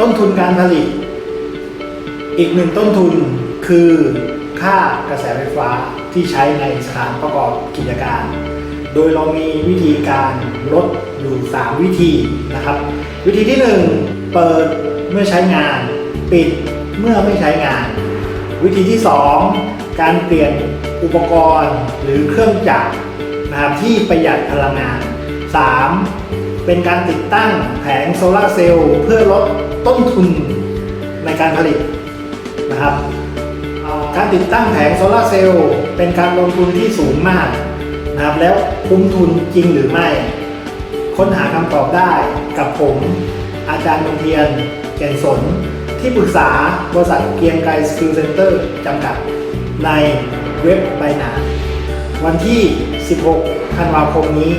ต้นทุนการผลิต อีกหนึ่งต้นทุนคือค่ากระแสไฟฟ้าที่ใช้ในสถานประกอบกิจการ โดยเรามีวิธีการลดอยู่ 3 วิธีนะครับ วิธีที่ 1 เปิดเมื่อใช้งาน ปิดเมื่อไม่ใช้งาน วิธีที่ 2 การเปลี่ยนอุปกรณ์หรือเครื่องจักรนะครับที่ประหยัดพลังงาน 3. เป็นการติดตั้งแผงโซลาร์เซลล์เพื่อลด ต้นทุนในการผลิตนะครับ การติดตั้งแผงโซลาร์เซลล์เป็นการลงทุนที่สูงมากนะครับ แล้วคุ้มทุนจริงหรือไม่ ค้นหาคำตอบได้กับผม อาจารย์มนเทียน แก่นสน ที่ปรึกษาบริษัทเกียงไกรสกิลเซ็นเตอร์จำกัด ในเว็บใบหนาวันที่ 16 ธันวาคมนี้